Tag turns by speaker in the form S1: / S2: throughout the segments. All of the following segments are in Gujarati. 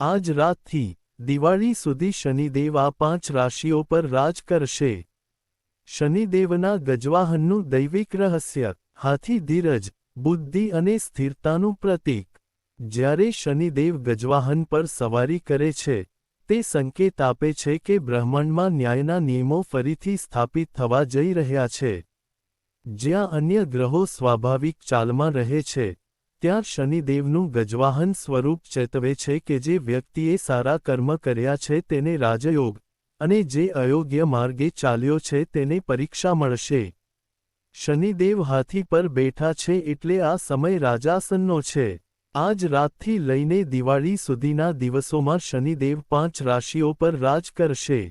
S1: આજ રાતથી દિવાળી સુધી શનિદેવ આ પાંચ રાશિઓ પર રાજ કરશે. શનિદેવના ગજવાહનનું દૈવિક રહસ્ય, હાથી ધીરજ, બુદ્ધિ અને સ્થિરતાનું પ્રતીક. જ્યારે શનિદેવ ગજવાહન પર સવારી કરે છે, તે સંકેત આપે છે કે બ્રહ્માંડમાં ન્યાયના નિયમો ફરીથી સ્થાપિત થવા જઈ રહ્યા છે. જ્યાં અન્ય ગ્રહો સ્વાભાવિક ચાલમાં રહે છે ત્યાં શનિદેવનું ગજવાહન સ્વરૂપ ચેતવે છે કે જે વ્યક્તિએ સારા કર્મ કર્યા છે તેને રાજયોગ અને જે અયોગ્ય માર્ગે ચાલ્યો છે તેને પરીક્ષા મળશે. શનિદેવ હાથી પર બેઠા છે એટલે આ સમય રાજાસનનો છે. આજ રાતથી લઈને દિવાળી સુધીના દિવસોમાં શનિદેવ પાંચ રાશિઓ પર રાજ કરશે.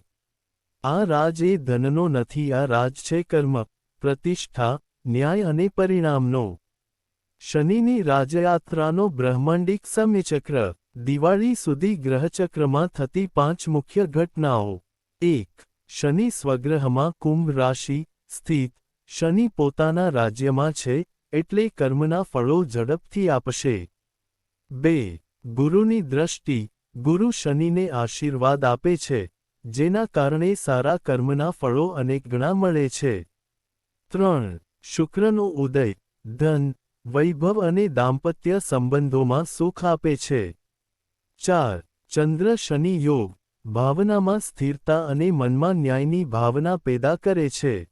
S1: આ રાજ એ ધનનો નથી, આ રાજ છે કર્મ, પ્રતિષ્ઠા, ન્યાય અને પરિણામનો. શનિની રાજયાત્રાનો બ્રહ્માંડિક સમયચક્ર, દિવાળી સુધી ગ્રહચક્રમાં થતી પાંચ મુખ્ય ઘટનાઓ. એક, શનિ સ્વગ્રહમાં કુંભ રાશિ સ્થિત, શનિ પોતાના રાજ્યમાં છે, એટલે કર્મના ફળો ઝડપથી આપશે. બે, ગુરુની દ્રષ્ટિ, ગુરુ શનિને આશીર્વાદ આપે છે, જેના કારણે સારા કર્મના ફળો અનેક ગણા મળે છે. ત્રણ, શુક્રનો ઉદય, ધન વૈભવ અને દાંપત્ય સંબંધોમાં સુખ આપે છે. ચાર, ચંદ્ર શનિ યોગ, ભાવનામાં સ્થિરતા અને મનમાં ન્યાયની ભાવના પેદા કરે છે.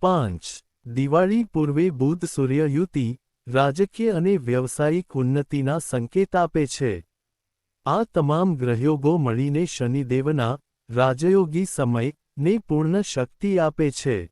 S1: પાંચ, દિવાળી પૂર્વે બુધ સૂર્ય યુતિ, રાજકીય અને વ્યવસાયિક ઉન્નતિના સંકેત આપે છે. આ તમામ ગ્રહયોગો મળીને શનિદેવના રાજયોગી સમય ને પૂર્ણ શક્તિ આપે છે.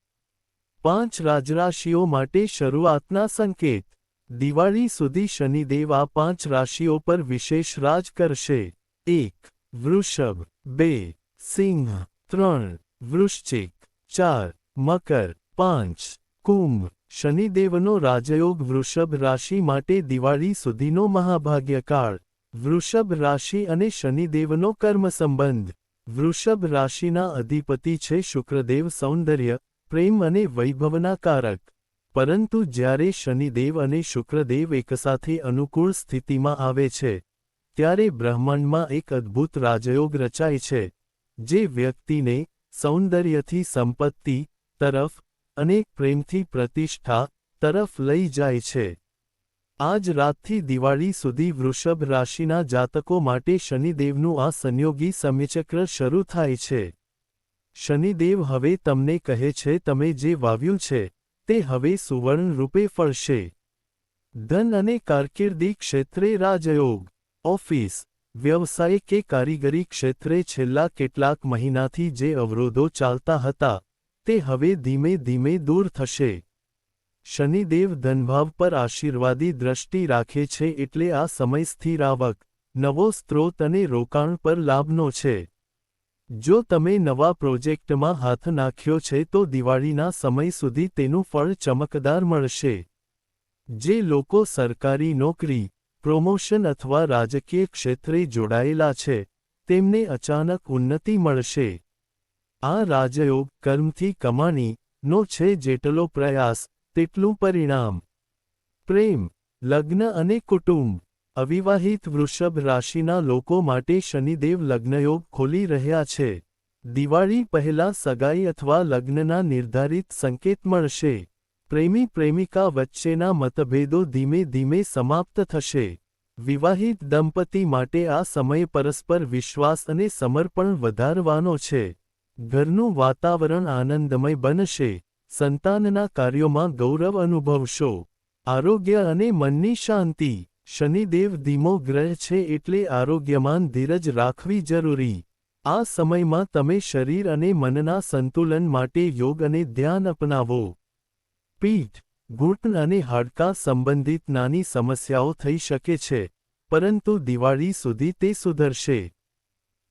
S1: પાંચ, રાજરાશિઓ માટે શરૂઆતના સંકેત. દિવાળી સુધી શનિદેવ આ પાંચ રાશિઓ પર વિશેષ રાજ કરશે. એક, વૃષભ. બે, સિંહ. ત્રણ, વૃશ્ચિક. ચાર, મકર. પાંચ, કુંભ. શનિદેવનો રાજયોગ વૃષભ રાશિ માટે દિવાળી સુધીનો મહાભાગ્યકાળ. વૃષભ રાશિ અને શનિદેવનો કર્મ સંબંધ વૃષભ રાશિના અધિપતિ છે શુક્રદેવ સૌંદર્ય, પ્રેમ અને વૈભવના કારક. પરંતુ જ્યારે શનિદેવ અને શુક્રદેવ એકસાથે અનુકૂળ સ્થિતિમાં આવે છે, ત્યારે બ્રહ્માંડમાં એક અદ્ભુત રાજયોગ રચાય છે, જે વ્યક્તિને સૌંદર્યથી સંપત્તિ, તરફ અને પ્રેમથી પ્રતિષ્ઠા તરફ લઈ જાય છે. આજ રાતથી દિવાળી સુધી વૃષભ રાશિના જાતકો માટે શનિદેવનું આ સંયોગી સમયચક્ર શરૂ થાય છે. શનિદેવ હવે તમને કહે છે, તમે જે વાવ્યું છે તે હવે સુવર્ણ રૂપે ફળશે ધન અને કારકિર્દી ક્ષેત્રે રાજયોગ, ઓફિસ, વ્યવસાય કે કારીગરી ક્ષેત્રે છેલ્લા કેટલાક મહિનાથી જે અવરોધો ચાલતા હતા, તે હવે ધીમે ધીમે દૂર થશે. શનિદેવ ધનભાવ પર આશીર્વાદી દ્રષ્ટિ રાખે છે એટલે આ સમય સ્થિર આવક નવો સ્ત્રોત અને રોકાણ પર લાભનો છે. જો તમે નવા પ્રોજેક્ટમાં હાથ નાખ્યો છે તો દિવાળીના સમય સુધી તેનું ફળ ચમકદાર મળશે. જે લોકો સરકારી નોકરી, પ્રોમોશન અથવા રાજકીય ક્ષેત્રે જોડાયેલા છે, તેમને અચાનક ઉન્નતિ મળશે. આ રાજયોગ કર્મથી કમાણી નો છે જેટલો પ્રયાસ, તેટલું પરિણામ. પ્રેમ, લગ્ન અને કુટુંબ. અવિવાહિત વૃષભ રાશિના લોકો માટે શનિદેવ લગ્નયોગ ખોલી રહ્યા છે. દિવાળી પહેલા સગાઈ અથવા લગ્નના નિર્ધારિત સંકેત મળશે. પ્રેમી પ્રેમિકા વચ્ચેના મતભેદો ધીમે ધીમે સમાપ્ત થશે. વિવાહિત દંપતી માટે આ સમય પરસ્પર વિશ્વાસ અને સમર્પણ વધારવાનો છે. ઘરનું વાતાવરણ આનંદમય બનશે. સંતાનના કાર્યોમાં ગૌરવ અનુભવશો. આરોગ્ય અને મનની શાંતિ. શનિદેવ ધીમો ગ્રહ છે એટલે આરોગ્યમાન ધીરજ રાખવી જરૂરી. આ સમયમાં તમે શરીર અને મનના સંતુલન માટે યોગ અને ધ્યાન અપનાવો. પીઠ, ઘૂંટણ અને હાડકાં સંબંધિત નાની સમસ્યાઓ થઈ શકે છે, પરંતુ દિવાળી સુધી તે સુધરશે.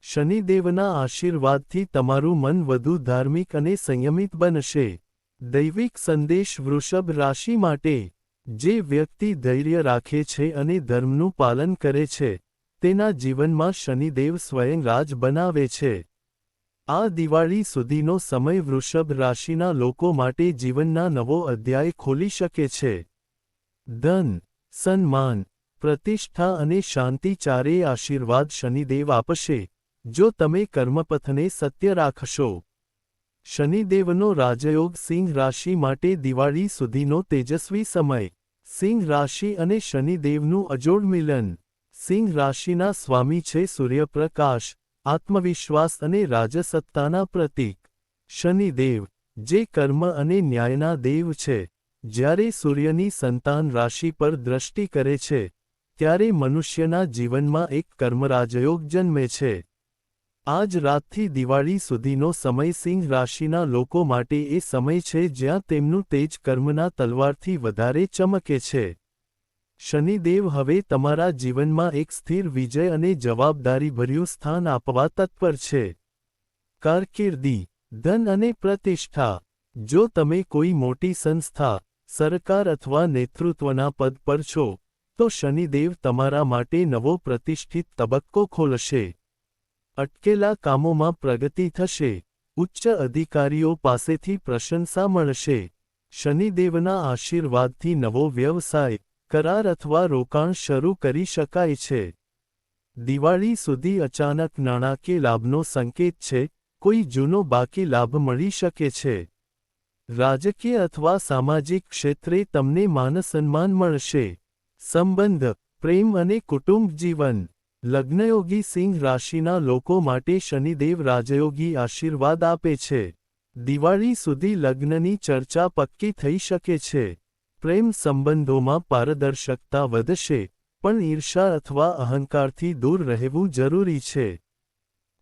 S1: શનિદેવના આશીર્વાદથી તમારું મન વધુ ધાર્મિક અને સંયમિત બનશે. દૈવિક સંદેશ વૃષભ રાશિ માટે જે વ્યક્તિ ધૈર્ય રાખે છે અને ધર્મનું પાલન કરે છે, તેના જીવનમાં શનિદેવ સ્વયં રાજ બનાવે છે. આ દિવાળી સુધીનો સમય વૃષભ રાશિના લોકો માટે જીવનના નવો અધ્યાય ખોલી શકે છે. ધન, સન્માન, પ્રતિષ્ઠા અને શાંતિ ચારેય આશીર્વાદ શનિદેવ આપશે, જો તમે કર્મપથને સત્ય રાખશો. શનિદેવનો રાજયોગ સિંહ રાશિ માટે દિવાળી સુધીનો તેજસ્વી સમય. સિંહ રાશિ અને શનિદેવનું અજોડ મિલન. સિંહ રાશિના સ્વામી છે સૂર્યપ્રકાશ, આત્મવિશ્વાસ અને રાજસત્તાના પ્રતીક. શનિદેવ, જે કર્મ અને ન્યાયના દેવ છે. જ્યારે સૂર્યની સંતાન રાશિ પર દ્રષ્ટિ કરે છે, ત્યારે મનુષ્યના જીવનમાં એક કર્મરાજયોગ જન્મે છે. આજ રાતથી દિવાળી સુધીનો સમય સિંહ રાશિના લોકો માટે એ સમય છે જ્યાં તેમનું તેજ કર્મના તલવારથી વધારે ચમકે છે. શનિદેવ હવે તમારા જીવનમાં એક સ્થિર વિજય અને જવાબદારીભર્યું સ્થાન આપવા તત્પર છે. કારકિર્દી, ધન અને પ્રતિષ્ઠા. જો તમે કોઈ મોટી સંસ્થા, સરકાર અથવા નેતૃત્વના પદ પર છો, તો શનિદેવ તમારા માટે નવો પ્રતિષ્ઠિત તબક્કો ખોલશે. અટકેલા કામોમાં પ્રગતિ થશે. ઉચ્ચ અધિકારીઓ પાસેથી પ્રશંસા મળશે. શનિદેવના આશીર્વાદથી નવો વ્યવસાય, કરાર અથવા રોકાણ શરૂ કરી શકાય છે. દિવાળી સુધી અચાનક નાણાકીય લાભનો સંકેત છે. કોઈ જૂનો બાકી લાભ મળી શકે છે. રાજકીય અથવા સામાજિક ક્ષેત્રે તમને માનસન્માન મળશે. સંબંધ, પ્રેમ અને કુટુંબ જીવન. લગ્નયોગી સિંહ રાશિના લોકો માટે શનિદેવ રાજયોગી આશીર્વાદ આપે છે. દિવાળી સુધી લગ્નની ચર્ચા પક્કી થઈ શકે છે. પ્રેમ સંબંધોમાં પારદર્શકતા વધશે, પણ ઈર્ષા અથવા અહંકારથી દૂર રહેવું જરૂરી છે.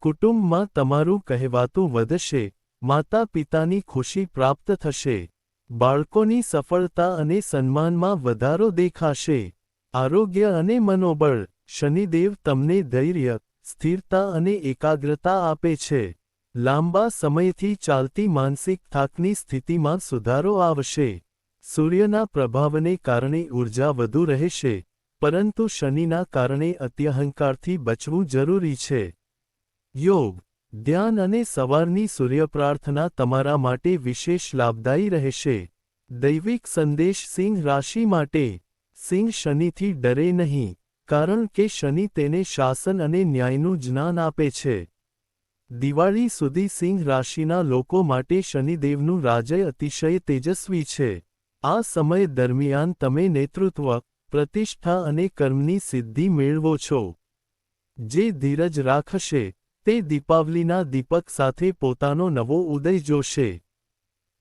S1: કુટુંબમાં તમારું કહેવાતું વધશે માતા પિતાની ખુશી પ્રાપ્ત થશે, બાળકોની સફળતા અને સન્માનમાં વધારો દેખાશે, આરોગ્ય અને મનોબળ શનિદેવ તમને ધૈર્ય, સ્થિરતા અને એકાગ્રતા આપે છે. લાંબા સમયથી ચાલતી માનસિક થાકની સ્થિતિમાં સુધારો આવશે. સૂર્યના પ્રભાવને કારણે ઊર્જા વધુ રહેશે, પરંતુ શનિના કારણે અત્યહંકારથી બચવું જરૂરી છે. યોગ, ધ્યાન અને સવારની સૂર્યપ્રાર્થના તમારા માટે વિશેષ લાભદાયી રહેશે. દૈવિક સંદેશ સિંહ રાશિ માટે, સિંહ શનિથી ડરે નહીં. કારણ કે શનિ તેને શાસન અને ન્યાયનું જ્ઞાન આપે છે. દિવાળી સુધી સિંહ રાશિના લોકો માટે શનિદેવનું રાજય અતિશય તેજસ્વી છે. આ સમય દરમિયાન તમે નેતૃત્વ, પ્રતિષ્ઠા અને કર્મની સિદ્ધિ મેળવો છો. જે ધીરજ રાખશે, તે દીપાવલીના દીપક સાથે પોતાનો નવો ઉદય જોશે.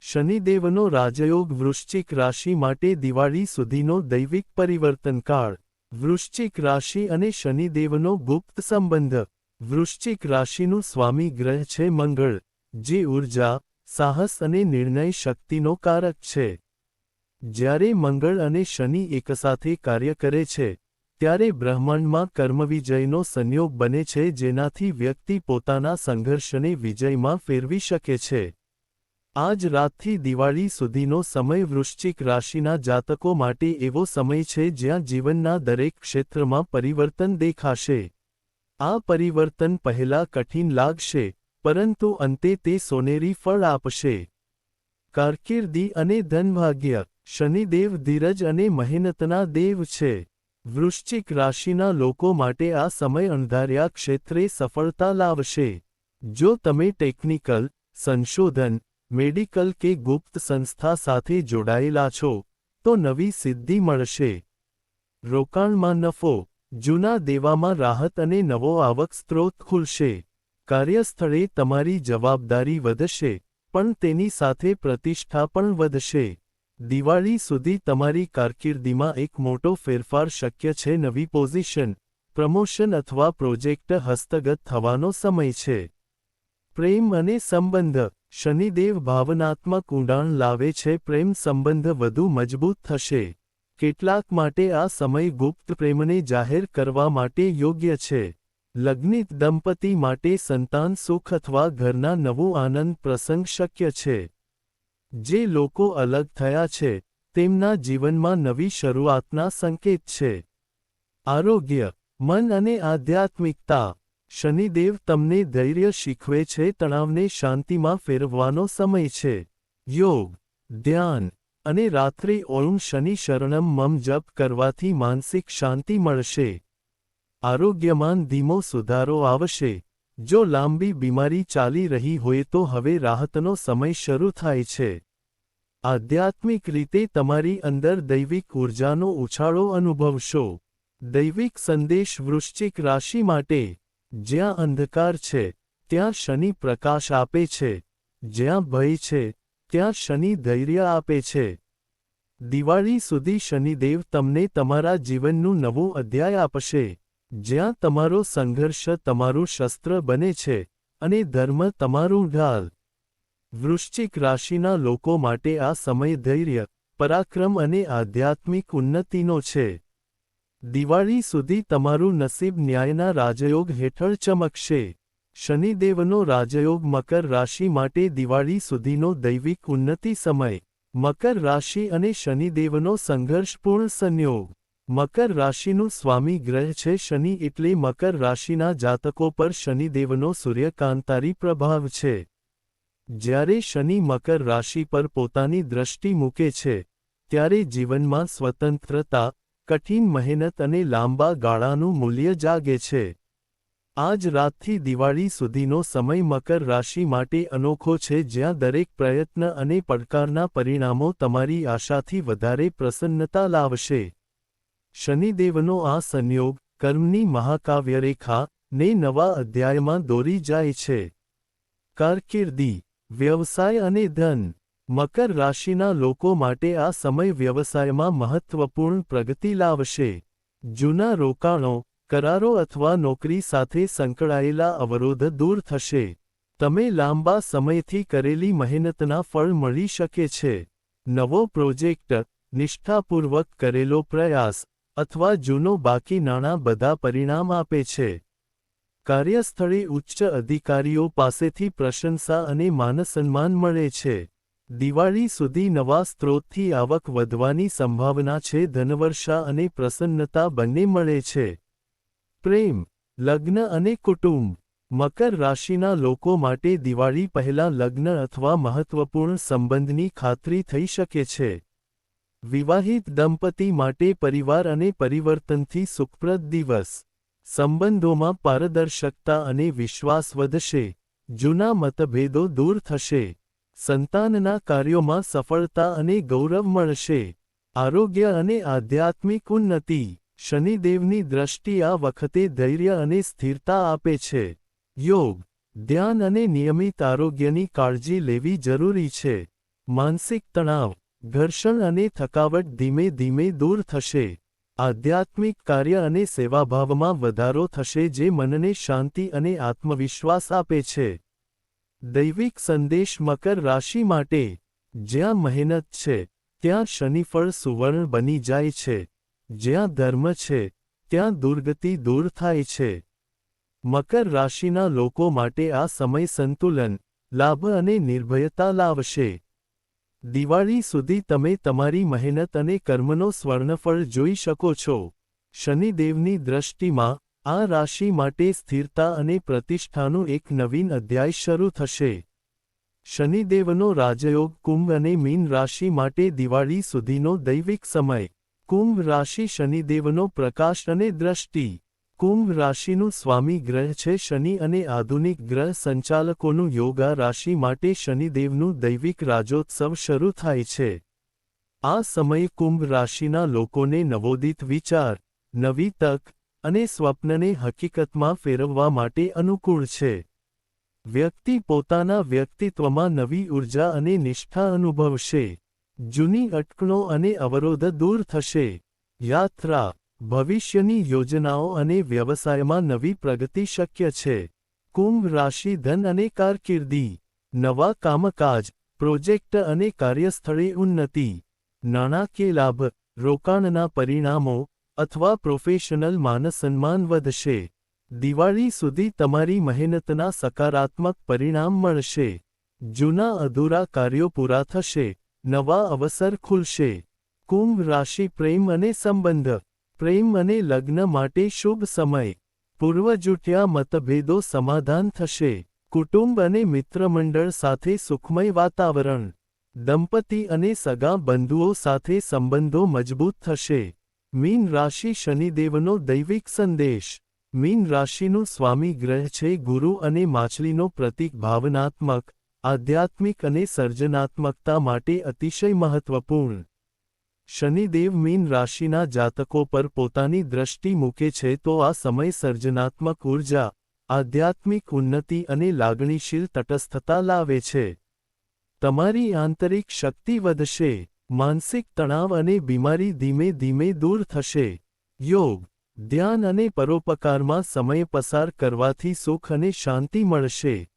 S1: શનિદેવનો રાજયોગ વૃશ્ચિક રાશિ માટે દિવાળી સુધીનો દૈવિક પરિવર્તનકાળ. વૃશ્ચિક રાશિ અને શનિદેવનો ગુપ્ત સંબંધ. વૃશ્ચિક રાશિનું સ્વામી ગ્રહ છે મંગળ, જે ઊર્જા સાહસ અને નિર્ણય શક્તિનો કારક છે. જ્યારે મંગળ અને શનિ એકસાથે કાર્ય કરે છે, ત્યારે બ્રહ્માંડમાં કર્મવિજયનો સંયોગ બને છે જેનાથી વ્યક્તિ પોતાના સંઘર્ષને વિજયમાં ફેરવી શકે છે. આજ રાતથી દિવાળી સુધીનો સમય વૃશ્ચિક રાશિના જાતકો માટે એવો સમય છે જ્યાં જીવનના દરેક ક્ષેત્રમાં પરિવર્તન દેખાશે. આ પરિવર્તન પહેલા કઠિન લાગશે, પરંતુ અંતે તે સોનેરી ફળ આપશે. કારકિર્દી અને ધનભાગ્ય, શનિદેવ ધીરજ અને મહેનતના દેવ છે. વૃશ્ચિક રાશિના લોકો માટે આ સમય અંધાર્યા ક્ષેત્રે સફળતા લાવશે. જો તમે ટેકનિકલ, સંશોધન મેડિકલ કે ગુપ્ત સંસ્થા સાથે જોડાયેલા છો, તો નવી સિદ્ધિ મળશે. રોકાણમાં નફો, જૂના દેવામાં રાહત અને નવો આવક સ્ત્રોત ખુલશે. કાર્યસ્થળે તમારી જવાબદારી વધશે, પણ તેની સાથે પ્રતિષ્ઠા પણ વધશે. દિવાળી સુધી તમારી કારકિર્દીમાં એક મોટો ફેરફાર શક્ય છે. નવી પોઝિશન, પ્રમોશન અથવા પ્રોજેક્ટ હસ્તગત થવાનો સમય છે. પ્રેમ અને સંબંધ શનિદેવ ભાવનાત્મક ઊંડાણ લાવે છે, પ્રેમ સંબંધ વધુ મજબૂત થશે. કેટલાક માટે આ સમય ગુપ્ત પ્રેમને જાહેર કરવા માટે યોગ્ય છે. લગ્નિત દંપતી માટે સંતાન સુખ અથવા ઘરના નવું આનંદ પ્રસંગ શક્ય છે. જે લોકો અલગ થયા છે, તેમના જીવનમાં નવી શરૂઆતના સંકેત છે. આરોગ્ય, મન અને આધ્યાત્મિકતા શનિદેવ તમને ધૈર્ય શીખવે છે, તણાવને શાંતિમાં ફેરવવાનો સમય છે. યોગ, ધ્યાન અને રાત્રે ઓમ શનિ શરણમ મમ જપ કરવાથી માનસિક શાંતિ મળશે. આરોગ્યમાં ધીમો સુધારો આવશે. જો લાંબી બીમારી ચાલી રહી હોય તો હવે રાહતનો સમય શરૂ થાય છે. આધ્યાત્મિક રીતે તમારી અંદર દૈવિક ઊર્જાનો ઉછાળો અનુભવશો. દૈવિક સંદેશ વૃશ્ચિક રાશિ માટે જ્યાં અંધકાર છે, ત્યાં શનિ પ્રકાશ આપે છે. જ્યાં ભય છે, ત્યાં શનિ ધૈર્ય આપે છે. દિવાળી સુધી શનિદેવ તમને તમારા જીવનનું નવું અધ્યાય આપશે. જ્યાં તમારો સંઘર્ષ તમારું શસ્ત્ર બને છે અને ધર્મ તમારું ઢાલ. વૃશ્ચિક રાશિના લોકો માટે આ સમય ધૈર્ય, પરાક્રમ અને આધ્યાત્મિક ઉન્નતિનો છે. દિવાળી સુધી તમારું નસીબ ન્યાયના રાજયોગ હેઠળ ચમકશે. શનિદેવનો રાજયોગ મકર રાશિ માટે દિવાળી સુધીનો દૈવિક ઉન્નતિ સમય. મકર રાશિ અને શનિદેવનો સંઘર્ષપૂર્ણ સંયોગ. મકર રાશિનું સ્વામી ગ્રહ છે શનિ એટલે મકર રાશિના જાતકો પર શનિદેવનો સૂર્યકાંતારી પ્રભાવ છે. જ્યારે શનિ મકર રાશિ પર પોતાની દ્રષ્ટિ મૂકે છે, ત્યારે જીવનમાં સ્વતંત્રતા કઠિન મહેનત અને લાંબા ગાળાનું મૂલ્ય જાગે છે. આજ રાતથી દિવાળી સુધીનો સમય મકર રાશિ માટે અનોખો છે જ્યાં દરેક પ્રયત્ન અને પડકારના પરિણામો તમારી આશાથી વધારે પ્રસન્નતા લાવશે. શનિદેવનો આ સંયોગ કર્મની મહાકાવ્યરેખા ને નવા અધ્યાયમાં દોરી જાય છે. કારકિર્દી, વ્યવસાય અને ધન મકર રાશિના લોકો માટે આ સમય વ્યવસાયમાં મહત્વપૂર્ણ પ્રગતિ લાવશે. જૂના રોકાણો, કરારો અથવા નોકરી સાથે સંકળાયેલા અવરોધ દૂર થશે. તમે લાંબા સમયથી કરેલી મહેનતના ફળ મળી શકે છે. નવો પ્રોજેક્ટ, નિષ્ઠાપૂર્વક કરેલો પ્રયાસ અથવા જૂનો બાકી નાણાં બધા પરિણામ આપે છે. કાર્યસ્થળે ઉચ્ચ અધિકારીઓ પાસેથી પ્રશંસા અને માનસન્માન મળે છે. દિવાળી સુધી નવા સ્ત્રોતથી આવક વધવાની સંભાવના છે, ધનવર્ષા અને પ્રસન્નતા બંને મળે છે. પ્રેમ, લગ્ન અને કુટુંબ. મકર રાશિના લોકો માટે દિવાળી પહેલા લગ્ન અથવા મહત્વપૂર્ણ સંબંધની ખાતરી થઈ શકે છે. વિવાહિત દંપતી માટે પરિવાર અને પરિવર્તનથી સુખપ્રદ દિવસ. સંબંધોમાં પારદર્શકતા અને વિશ્વાસ વધશે. જૂના મતભેદો દૂર થશે. સંતાનના કાર્યોમાં સફળતા અને ગૌરવ મળશે. આરોગ્ય અને આધ્યાત્મિક ઉન્નતિ. શનિદેવની દ્રષ્ટિ આ વખતે ધૈર્ય અને સ્થિરતા આપે છે. યોગ. ધ્યાન અને નિયમિત આરોગ્યની કાળજી લેવી જરૂરી છે. માનસિક તણાવ. ઘર્ષણ અને થકાવટ ધીમે ધીમે દૂર થશે. આધ્યાત્મિક કાર્ય અને સેવાભાવમાં વધારો થશે જે મનને શાંતિ અને આત્મવિશ્વાસ આપે છે. દૈવિક સંદેશ મકર રાશિ માટે જ્યાં મહેનત છે, ત્યાં શનિફળ સુવર્ણ બની જાય છે. જ્યાં ધર્મ છે, ત્યાં દુર્ગતિ દૂર થાય છે. મકર રાશિના લોકો માટે આ સમય સંતુલન, લાભ અને નિર્ભયતા લાવશે. દિવાળી સુધી તમે તમારી મહેનત અને કર્મનો સ્વર્ણફળ જોઈ શકો છો. શનિદેવની દ્રષ્ટિમાં આ રાશિ માટે સ્થિરતા અને પ્રતિષ્ઠાનું એક નવીન અધ્યાય શરૂ થશે. શનિદેવનો રાજયોગ કુંભ અને મીન રાશિ માટે દિવાળી સુધીનો દૈવિક સમય. કુંભ રાશિ શનિદેવનો પ્રકાશ અને દ્રષ્ટિ. કુંભ રાશિનું સ્વામી ગ્રહ છે શનિ અને આધુનિક ગ્રહ સંચાલકોનું યોગા. રાશિ માટે શનિદેવનું દૈવિક રાજોત્સવ શરૂ થાય છે. આ સમય કુંભ રાશિના લોકોને નવોદિત વિચાર, નવી તક અને સ્વપ્નને હકીકતમાં ફેરવવા માટે અનુકૂળ છે. વ્યક્તિ પોતાના વ્યક્તિત્વમાં નવી ઊર્જા અને નિષ્ઠા અનુભવશે. જૂની અટકણો અને અવરોધ દૂર થશે. યાત્રા, ભવિષ્યની યોજનાઓ અને વ્યવસાયમાં નવી પ્રગતિ શક્ય છે. કુંભ રાશિ ધન અને કારકિર્દી, નવા કામકાજ, પ્રોજેક્ટ અને કાર્યસ્થળે ઉન્નતિ. નાણાકીય લાભ, રોકાણના પરિણામો અથવા પ્રોફેશનલ માનસન્માન વધશે. દિવાળી સુધી તમારી મહેનતના સકારાત્મક પરિણામ મળશે. જૂના અધૂરા કાર્યો પૂરા થશે. નવા અવસર ખુલશે. કુંભ રાશિ પ્રેમ અને સંબંધ. પ્રેમ અને લગ્ન માટે શુભ સમય. પૂર્વજૂઠ્યા મતભેદો સમાધાન થશે. કુટુંબ અને મિત્રમંડળ સાથે સુખમય વાતાવરણ. દંપતી અને સગા બંધુઓ સાથે સંબંધો મજબૂત થશે. મીન રાશિ શનિદેવનો દૈવિક સંદેશ. મીન રાશિનું સ્વામી ગ્રહ છે ગુરુ અને માછલીનો પ્રતીક ભાવનાત્મક, આધ્યાત્મિક અને સર્જનાત્મકતા માટે અતિશય મહત્વપૂર્ણ. શનિદેવ મીન રાશિના જાતકો પર પોતાની દ્રષ્ટિ મૂકે છે તો આ સમય સર્જનાત્મક ઊર્જા આધ્યાત્મિક ઉન્નતિ અને લાગણીશીલ તટસ્થતા લાવે છે. તમારી આંતરિક શક્તિ વધશે. માનસિક તણાવ અને બીમારી ધીમે ધીમે દૂર થશે. યોગ, ધ્યાન અને પરોપકારમાં સમય પસાર કરવાથી સુખ અને શાંતિ મળશે.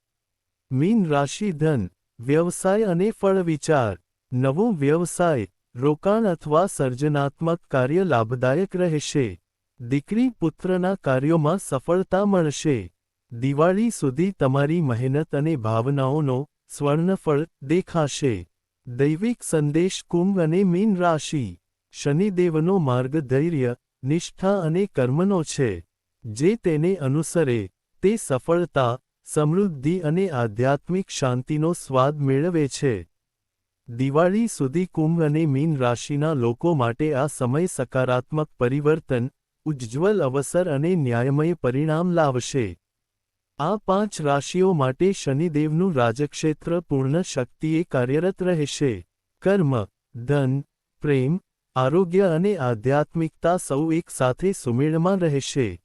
S1: મીન રાશિ ધન, વ્યવસાય અને ફળ વિચાર. નવો વ્યવસાય, રોકાણ અથવા સર્જનાત્મક કાર્ય લાભદાયક રહેશે. દીકરી પુત્રના કાર્યોમાં સફળતા મળશે. દિવાળી સુધી તમારી મહેનત અને ભાવનાઓનો સ્વર્ણફળ દેખાશે. દૈવિક સંદેશ કુંભ અને મીન રાશિ. શનિદેવનો માર્ગ ધૈર્ય, નિષ્ઠા અને કર્મનો છે. જે તેને અનુસરે, તે સફળતા, સમૃદ્ધિ અને આધ્યાત્મિક શાંતિનો સ્વાદ મેળવે છે. દિવાળી સુધી કુંભ અને મીન રાશિના લોકો માટે આ સમય સકારાત્મક પરિવર્તન, ઉજ્જવલ અવસર અને ન્યાયમય પરિણામ લાવશે. આ પાંચ રાશિઓ માટે શનિદેવનું રાજક્ષેત્ર પૂર્ણ શક્તિએ કાર્યરત રહેશે. કર્મ, ધન, પ્રેમ, આરોગ્ય અને આધ્યાત્મિકતા સૌ એક સાથે સુમેળમાં રહેશે.